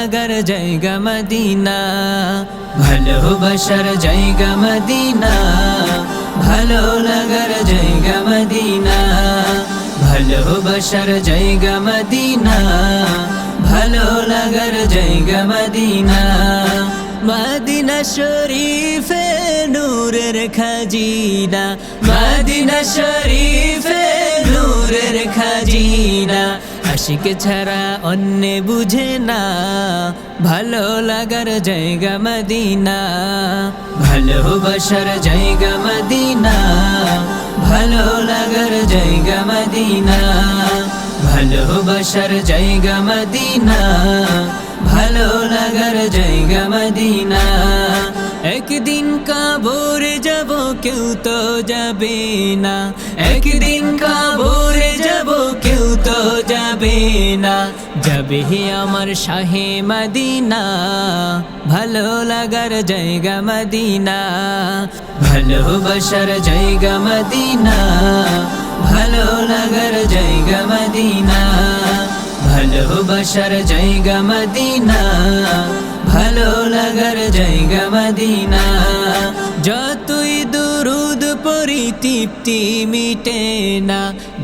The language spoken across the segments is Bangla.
লাগার জায়গা মদিনা ভালোবাসার জায়গা মদিনা ভালো লাগার জায়গা মদিনা ভালোবাসার জায়গা মদিনা ভালো লাগার জায়গা মদিনা মদিনা শরীফে নূরের খাজিনা মদিনা শরীফে নূরের খাজিনা আশিক ছাড়া অন্য বুঝে না। ভালো লাগার জায়গা মদিনা। ভালোবাসার জায়গা মদিনা। ভালো লাগার জায়গা মদিনা। ভালোবাসার জায়গা মদিনা। ভালো লাগার জায়গা মদিনা। একদিন কাবরে যাব, কেউ তো যাবে না। একদিন কাবরে যাবে না, যাবে আমার শাহে মদিনা। ভালো লাগার জায়গা মদিনা ভালোবাসার জায়গা মদিনা। ভালো লাগার জায়গা মদিনা ভালোবাসার জায়গা মদিনা। ভালো লাগার জায়গা মদিনা পরি তৃপ্তি মিটে না,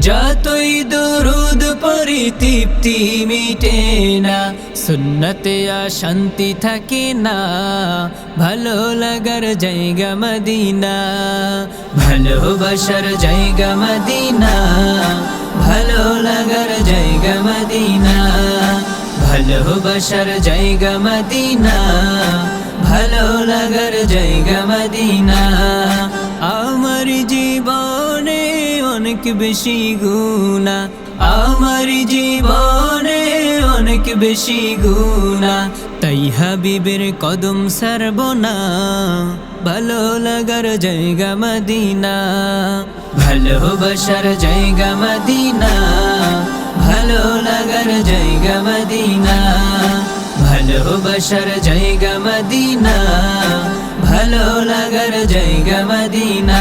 যতই দুরুদ পরি তৃপ্তি মিটে না, সুন্নতে শান্তি থাকে না, ভালো লাগার জায়গা মদিনা ভালোবাসার জায়গা মদিনা, ভালো লাগার জায়গা মদিনা ভালোবাসার জায়গা মদিনা, ভালো লাগার জায়গা মদিনা। অনেক বেশি গুণা। আমার জীবনে অনেক বেশি গুণা। তাই হাবিবের কদম সারব না। ভালো লাগার জায়গা মদিনা। ভালোবাসার জায়গা মদিনা। ভালো লাগার জায়গা মদিনা। ভালোবাসার জায়গা মদিনা। ভালো লাগার জায়গা মদিনা।